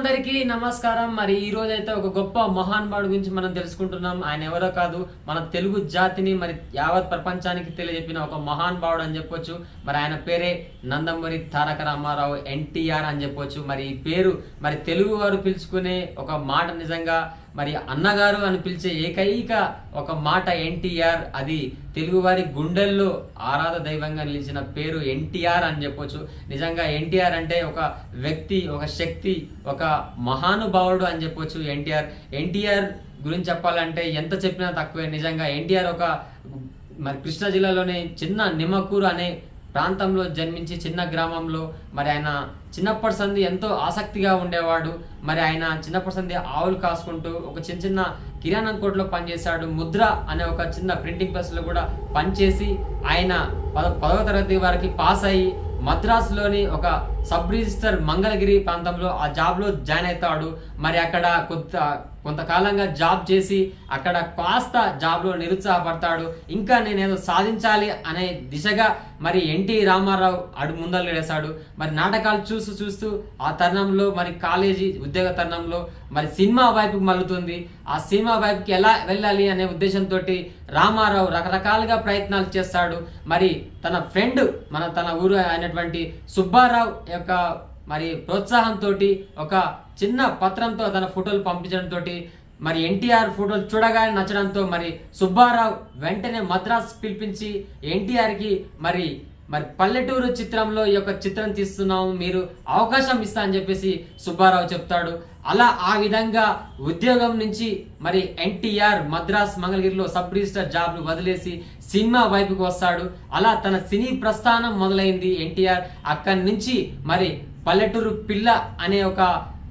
అందరికీ నమస్కారం. మరి ఈ రోజు అయితే ఒక గొప్ప మహానుభావుడు గురించి మనం తెలుసుకుంటున్నాం. ఆయన ఎవరో కాదు మన తెలుగు జాతిని మరి యావత్ ప్రపంచానికి తెలియజెప్పిన ఒక మహానుభావుడు అని చెప్పొచ్చు. మరి ఆయన పేరే నందమూరి తారక రామారావు ఎన్టీఆర్ అని చెప్పొచ్చు. మరి ఈ పేరు మరి తెలుగు వారు పిలుచుకునే ఒక మాట నిజంగా మరి అన్నగారు అని పిలిచే ఏకైక ఒక మాట ఎన్టీఆర్ అది తెలుగువారి గుండెల్లో ఆరాధ దైవంగా నిలిచిన పేరు ఎన్టీఆర్ అని చెప్పొచ్చు. నిజంగా ఎన్టీఆర్ అంటే ఒక వ్యక్తి ఒక శక్తి ఒక మహానుభావుడు అని చెప్పొచ్చు ఎన్టీఆర్. ఎన్టీఆర్ గురించి చెప్పాలంటే ఎంత చెప్పినా తక్కువే. నిజంగా ఎన్టీఆర్ ఒక మరి కృష్ణా జిల్లాలోని చిన్న నిమ్మకూరు అనే ప్రాంతంలో జన్మించి చిన్న గ్రామంలో మరి ఆయన చిన్నప్పటి సంది ఎంతో ఆసక్తిగా ఉండేవాడు. మరి ఆయన చిన్నప్పటి సంది ఆవులు కాసుకుంటూ ఒక చిన్న చిన్న కిరాణం కోట్లో పనిచేశాడు. ముద్ర అనే ఒక చిన్న ప్రింటింగ్ ప్రెస్లో కూడా పనిచేసి ఆయన పద పదవ తరగతి వరకు పాస్ అయ్యి మద్రాసులోని ఒక సబ్ రిజిస్టర్ మంగళగిరి ప్రాంతంలో ఆ జాబ్లో జాయిన్ అవుతాడు. మరి అక్కడ కొంత కొంతకాలంగా జాబ్ చేసి అక్కడ కాస్త జాబ్లో నిరుత్సాహపడతాడు. ఇంకా నేనేదో సాధించాలి అనే దిశగా మరి ఎన్టీ రామారావు అడు ముందలేసాడు మరి నాటకాలు చూస్తూ చూస్తూ ఆ తరుణంలో మరి కాలేజీ ఉద్యోగ తరుణంలో మరి సినిమా వైపుకి మల్లుతుంది ఆ సినిమా వైపుకి ఎలా వెళ్ళాలి అనే ఉద్దేశంతో రామారావు రకరకాలుగా ప్రయత్నాలు చేస్తాడు. మరి తన ఫ్రెండ్ మన తన ఊరు అయినటువంటి సుబ్బారావు యొక్క మరి ప్రోత్సాహంతో ఒక చిన్న పత్రంతో తన ఫోటోలు పంపించడంతో మరి ఎన్టీఆర్ ఫోటోలు చూడగానే నచ్చడంతో మరి సుబ్బారావు వెంటనే మద్రాస్ పిలిపించి ఎన్టీఆర్కి మరి మరి పల్లెటూరు చిత్రంలో ఈ యొక్క చిత్రం తీస్తున్నాము మీరు అవకాశం ఇస్తా అని చెప్పేసి సుబ్బారావు చెప్తాడు. అలా ఆ విధంగా ఉద్యోగం నుంచి మరి ఎన్టీఆర్ మద్రాస్ మంగళగిరిలో సబ్ రిజిస్టర్ జాబ్ను వదిలేసి సినిమా వైపుకి వస్తాడు. అలా తన సినీ ప్రస్థానం మొదలైంది ఎన్టీఆర్. అక్కడి నుంచి మరి పల్లెటూరు పిల్ల అనే ఒక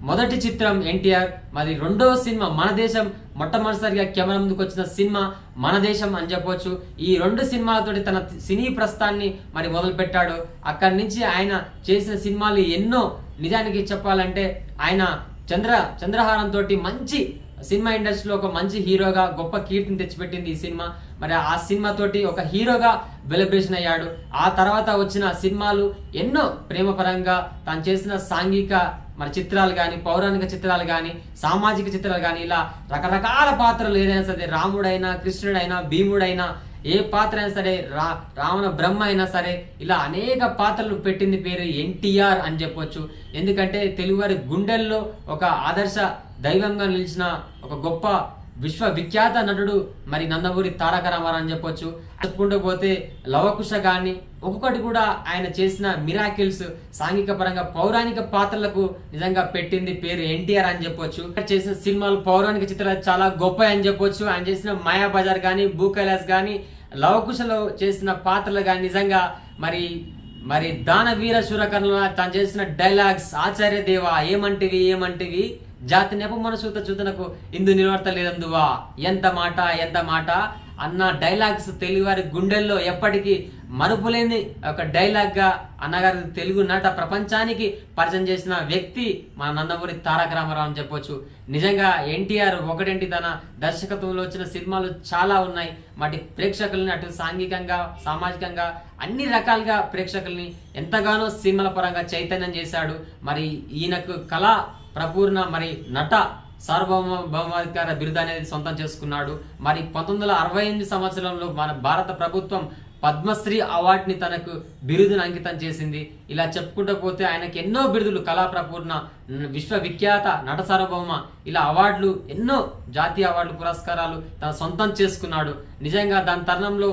మొదటి చిత్రం ఎన్టీఆర్. మరి రెండో సినిమా మన దేశం మొట్టమొదటిసారిగా కెమెరా ముందుకు వచ్చిన సినిమా మన దేశం అని చెప్పొచ్చు. ఈ రెండు సినిమాలతోటి తన సినీ ప్రస్థాన్ని మరి మొదలుపెట్టాడు. అక్కడి నుంచి ఆయన చేసిన సినిమాలు ఎన్నో. నిజానికి చెప్పాలంటే ఆయన చంద్ర చంద్రహారం తోటి మంచి సినిమా ఇండస్ట్రీలో ఒక మంచి హీరోగా గొప్ప కీర్తిని తెచ్చిపెట్టింది ఈ సినిమా. మరి ఆ సినిమా తోటి ఒక హీరోగా వెలబ్రేషన్ అయ్యాడు. ఆ తర్వాత వచ్చిన సినిమాలు ఎన్నో ప్రేమపరంగా తాను చేసిన సాంఘిక మరి చిత్రాలు కానీ పౌరాణిక చిత్రాలు కానీ సామాజిక చిత్రాలు కానీ ఇలా రకరకాల పాత్రలు ఏదైనా సరే రాముడైనా కృష్ణుడైనా భీముడైనా ఏ పాత్ర అయినా సరే రా రావణ బ్రహ్మ అయినా సరే ఇలా అనేక పాత్రలు పెట్టింది పేరు ఎన్టీఆర్ అని చెప్పొచ్చు. ఎందుకంటే తెలుగువారి గుండెల్లో ఒక ఆదర్శ దైవంగా నిలిచిన ఒక గొప్ప విశ్వవిఖ్యాత నటుడు మరి నందమూరి తారక రామారావు అని చెప్పొచ్చు. చెప్పుకుంటూ పోతే లవకుశ కానీ ఒక్కొక్కటి కూడా ఆయన చేసిన మిరాకిల్స్ సాంఘిక పరంగా పౌరాణిక పాత్రలకు నిజంగా పెట్టింది పేరు ఎన్టీఆర్ అని చెప్పొచ్చు. చేసిన సినిమాలు పౌరాణిక చిత్రాలు చాలా గొప్ప అని చెప్పొచ్చు. ఆయన చేసిన మాయాబజార్ కానీ భూ కైలాస్ కానీ లవకుశలో చేసిన పాత్రలు కానీ నిజంగా మరి మరి దానవీర శూరకర్ణ తను చేసిన డైలాగ్స్ ఆచార్య దేవ ఏమంటివి ఏమంటివి? జాతి నెప మనసుత చూతనకు ఇందు నిలవర్త లేదందువా ఎంత మాట ఎంత మాట? అన్న డైలాగ్స్ తెలుగువారి గుండెల్లో ఎప్పటికీ మరుపులేని ఒక డైలాగ్గా అన్నగారి తెలుగు నట ప్రపంచానికి పరిచయం చేసిన వ్యక్తి మన నందమూరి తారక రామారావు అని చెప్పొచ్చు. నిజంగా ఎన్టీఆర్ ఒకటేంటి తన దర్శకత్వంలో వచ్చిన సినిమాలు చాలా ఉన్నాయి. వాటి ప్రేక్షకుల్ని అటు సాంఘికంగా సామాజికంగా అన్ని రకాలుగా ప్రేక్షకుల్ని ఎంతగానో సినిమాల పరంగా చైతన్యం చేశాడు. మరి ఈయనకు కళా ప్రపూర్ణ మరి నట సార్వభౌమ భౌమాధికార బిరుదు అనేది సొంతం చేసుకున్నాడు. మరి పంతొమ్మిది వందల అరవై ఎనిమిది సంవత్సరంలో మన భారత ప్రభుత్వం పద్మశ్రీ అవార్డుని తనకు బిరుదును అంకితం చేసింది. ఇలా చెప్పుకుంటూ పోతే ఆయనకి ఎన్నో బిరుదులు కళాప్రపూర్ణ విశ్వవిఖ్యాత నట సార్వభౌమ. ఇలా అవార్డులు ఎన్నో జాతీయ అవార్డులు పురస్కారాలు తన సొంతం చేసుకున్నాడు. నిజంగా దాని తరుణంలో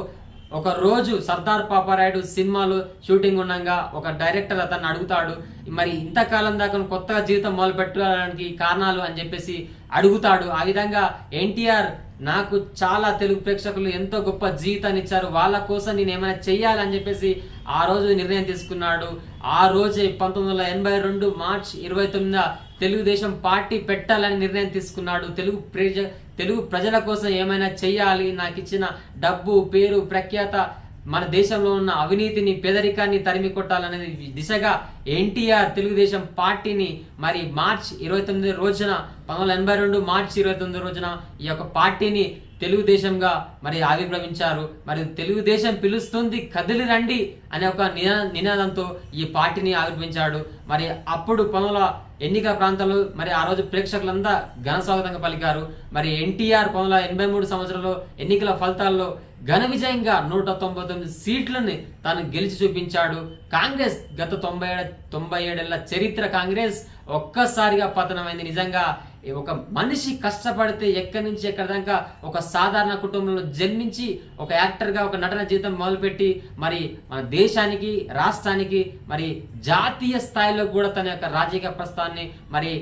ఒక రోజు సర్దార్ పాపారాయుడు సినిమాలో షూటింగ్ ఉండగా ఒక డైరెక్టర్ అతన్ని అడుగుతాడు మరి ఇంతకాలం దాకా కొత్తగా జీవితం మొదలుపెట్టడానికి కారణాలు అని చెప్పేసి అడుగుతాడు. ఆ విధంగా ఎన్టీఆర్ నాకు చాలా తెలుగు ప్రేక్షకులు ఎంతో గొప్ప జీవితాన్ని ఇచ్చారు. వాళ్ళ కోసం నేను ఏమైనా చేయాలని చెప్పేసి ఆ రోజు నిర్ణయం తీసుకున్నాడు. ఆ రోజే పంతొమ్మిది వందల ఎనభై రెండు మార్చ్ ఇరవై తొమ్మిదిన తెలుగుదేశం పార్టీ పెట్టాలని నిర్ణయం తీసుకున్నాడు. తెలుగు ప్రజ తెలుగు ప్రజల కోసం ఏమైనా చెయ్యాలి? నాకు ఇచ్చిన డబ్బు పేరు ప్రఖ్యాత మన దేశంలో ఉన్న అవినీతిని పేదరికాన్ని తరిమి కొట్టాలనే దిశగా ఎన్టీఆర్ తెలుగుదేశం పార్టీని మరి మార్చ్ ఇరవై తొమ్మిది రోజున పంతొమ్మిది వందల ఎనభై రెండు మార్చ్ ఇరవై తొమ్మిది రోజున ఈ యొక్క పార్టీని తెలుగుదేశంగా మరి ఆవిర్భవించారు. మరి తెలుగుదేశం పిలుస్తుంది కదిలి రండి అనే ఒక నినా నినాదంతో ఈ పార్టీని ఆవిర్భవించాడు. మరి అప్పుడు పనుల ఎన్నికల ప్రాంతాలు మరి ఆ రోజు ప్రేక్షకులంతా ఘన స్వాగతంగా పలికారు. మరి ఎన్టీఆర్ పంతొమ్మిది ఎనభై మూడు సంవత్సరంలో ఎన్నికల ఫలితాల్లో ఘన విజయంగా నూట తొంభై తొమ్మిది సీట్లని తాను గెలిచి చూపించాడు. కాంగ్రెస్ గత తొంభై ఏడు తొంభై ఏడేళ్ళ చరిత్ర కాంగ్రెస్ ఒక్కసారిగా పతనమైంది. నిజంగా ఒక మనిషి కష్టపడితే ఎక్కడి నుంచి ఎక్కడి దాకా ఒక సాధారణ కుటుంబంలో జన్మించి ఒక యాక్టర్గా ఒక నటన జీవితం మొదలుపెట్టి మరి మన దేశానికి రాష్ట్రానికి మరి జాతీయ స్థాయిలో కూడా తన యొక్క రాజకీయ ప్రస్థాన్ని మరి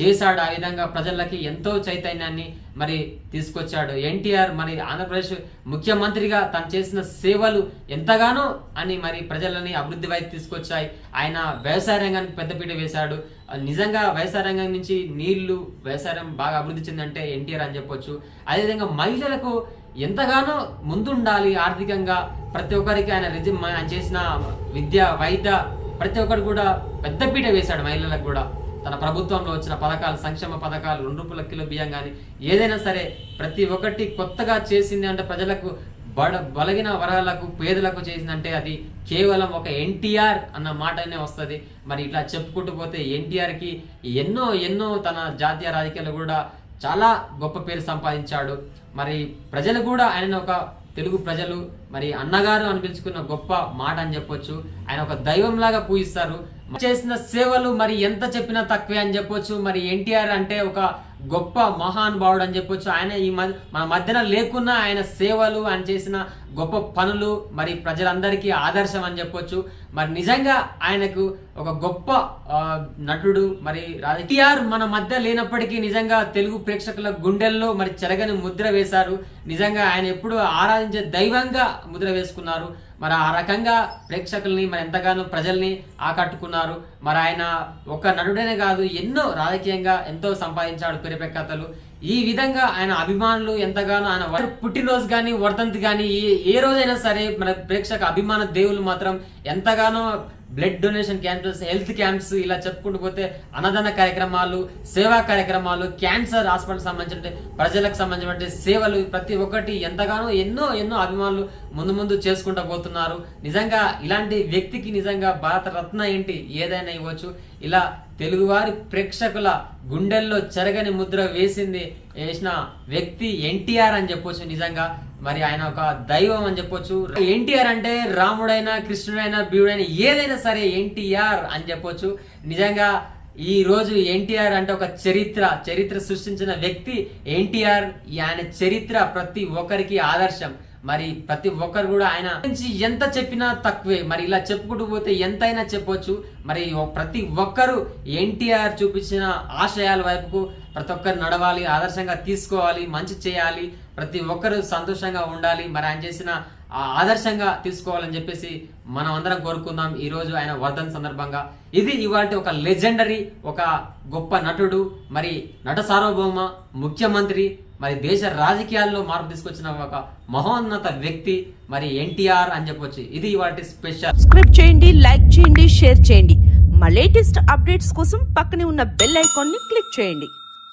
చేశాడు ఆ విధంగా ప్రజలకి ఎంతో చైతన్యాన్ని మరి తీసుకొచ్చాడు. ఎన్టీఆర్ మరి ఆంధ్రప్రదేశ్ ముఖ్యమంత్రిగా తను చేసిన సేవలు ఎంతగానో అని మరి ప్రజలని అభివృద్ధి వైపు తీసుకొచ్చాయి. ఆయన వ్యవసాయ రంగానికి పెద్దపీట వేశాడు. నిజంగా వ్యవసాయ రంగం నుంచి నీళ్ళు వ్యవసాయం బాగా అభివృద్ధి చెందంటే ఎన్టీఆర్ అని చెప్పొచ్చు. అదేవిధంగా మహిళలకు ఎంతగానో ముందుండాలి ఆర్థికంగా. ప్రతి ఒక్కరికి ఆయన రిజి ఆయన చేసిన విద్య వైద్య ప్రతి ఒక్కరు కూడా పెద్దపీట వేశాడు మహిళలకు కూడా. తన ప్రభుత్వంలో వచ్చిన పథకాలు సంక్షేమ పథకాలు రెండు రూపాయల కిలో బియ్యం కానీ ఏదైనా సరే ప్రతి ఒక్కటి కొత్తగా చేసింది అంటే ప్రజలకు బడ బలగిన వరాలకు పేదలకు చేసిందంటే అది కేవలం ఒక ఎన్టీఆర్ అన్న మాటనే వస్తుంది. మరి ఇట్లా చెప్పుకుంటూ పోతే ఎన్టీఆర్కి ఎన్నో ఎన్నో తన జాతీయ రాజకీయాలు కూడా చాలా గొప్ప పేరు సంపాదించాడు. మరి ప్రజలు కూడా ఆయన ఒక తెలుగు ప్రజలు మరి అన్నగారు అని పిలుచుకున్న గొప్ప మాట అని చెప్పొచ్చు. ఆయన ఒక దైవంలాగా పూజిస్తారు. చేసిన సేవలు మరి ఎంత చెప్పినా తక్కువే అని చెప్పొచ్చు. మరి ఎన్టీఆర్ అంటే ఒక గొప్ప మహానుభావుడు అని చెప్పొచ్చు. ఆయన ఈ మధ్య మన మధ్యన లేకున్నా ఆయన సేవలు ఆయన చేసిన గొప్ప పనులు మరి ప్రజలందరికీ ఆదర్శం అని చెప్పొచ్చు. మరి నిజంగా ఆయనకు ఒక గొప్ప నటుడు మరి ఎన్టీఆర్ మన మధ్య లేనప్పటికీ నిజంగా తెలుగు ప్రేక్షకుల గుండెల్లో మరి చెరగని ముద్ర వేశారు. నిజంగా ఆయన ఎప్పుడు ఆరాధించే దైవంగా ముద్ర వేసుకున్నారు. మరి ఆ రకంగా ప్రేక్షకుల్ని మరి ఎంతగానో ప్రజల్ని ఆకట్టుకున్నారు. మరి ఆయన ఒక నటుడనే కాదు ఎన్నో రాజకీయంగా ఎంతో సంపాదించాడు పెరిపెక్కతలు ఈ విధంగా ఆయన అభిమానులు ఎంతగానో ఆయన పుట్టినరోజు కానీ వర్ధంతి కానీ ఏ ఏ రోజైనా సరే మన ప్రేక్షక అభిమాన దేవులు మాత్రం ఎంతగానో blood donation camps health camps ఇలా చెప్పుకుంటూ పోతే అన్నదాన కార్యక్రమాలు సేవా కార్యక్రమాలు క్యాన్సర్ హాస్పిటల్ సంబంధించిన ప్రజలకు సంబంధించిన సేవలు ప్రతి ఒక్కటి ఎంతగానో ఎన్నో ఎన్నో అభిమానులు ముందు ముందు చేసుకుంటూ పోతున్నారు. నిజంగా ఇలాంటి వ్యక్తికి నిజంగా భారతరత్న ఏంటి? ఏదైనా ఇవ్వచ్చు. ఇలా తెలుగువారి ప్రేక్షకుల గుండెల్లో చెరగని ముద్ర వేసింది వేసిన వ్యక్తి ఎన్టీఆర్ అని చెప్పొచ్చు నిజంగా. మరి ఆయన ఒక దైవం అని చెప్పొచ్చు. ఎన్టీఆర్ అంటే రాముడైనా కృష్ణుడైనా భీముడైనా ఏదైనా సరే ఎన్టీఆర్ అని చెప్పొచ్చు. నిజంగా ఈ రోజు ఎన్టీఆర్ అంటే ఒక చరిత్ర చరిత్ర సృష్టించిన వ్యక్తి ఎన్టీఆర్. ఆయన చరిత్ర ప్రతి ఒక్కరికి ఆదర్శం. మరి ప్రతి ఒక్కరు కూడా ఆయన గురించి ఎంత చెప్పినా తక్కువే. మరి ఇలా చెప్పుకుంటూ పోతే ఎంతైనా చెప్పొచ్చు. మరి ప్రతి ఒక్కరు ఎన్టీఆర్ చూపించిన ఆశయాల వైపుకు ప్రతి ఒక్కరు నడవాలి ఆదర్శంగా తీసుకోవాలి మంచి చేయాలి ప్రతి ఒక్కరు సంతోషంగా ఉండాలి మరి ఆయన చేసిన ఆ ఆదర్శంగా తీసుకోవాలని చెప్పేసి మనం అందరం కోరుకుందాం. ఈరోజు ఆయన వర్ధన్ సందర్భంగా. ఇది ఇవాటి ఒక లెజెండరీ ఒక గొప్ప నటుడు మరి నట సార్వభౌమ ముఖ్యమంత్రి మరి దేశ రాజకీయాల్లో మార్పు తీసుకొచ్చిన ఒక మహోన్నత వ్యక్తి మరి ఎన్టీఆర్ అని చెప్పొచ్చు. ఇది వాటి స్పెషల్ సబ్స్క్రైబ్ చేయండి లైక్ చేయండి షేర్ చేయండి. మా లేటెస్ట్ అప్డేట్స్ కోసం పక్కనే ఉన్న బెల్ ఐకాన్ని క్లిక్ చేయండి.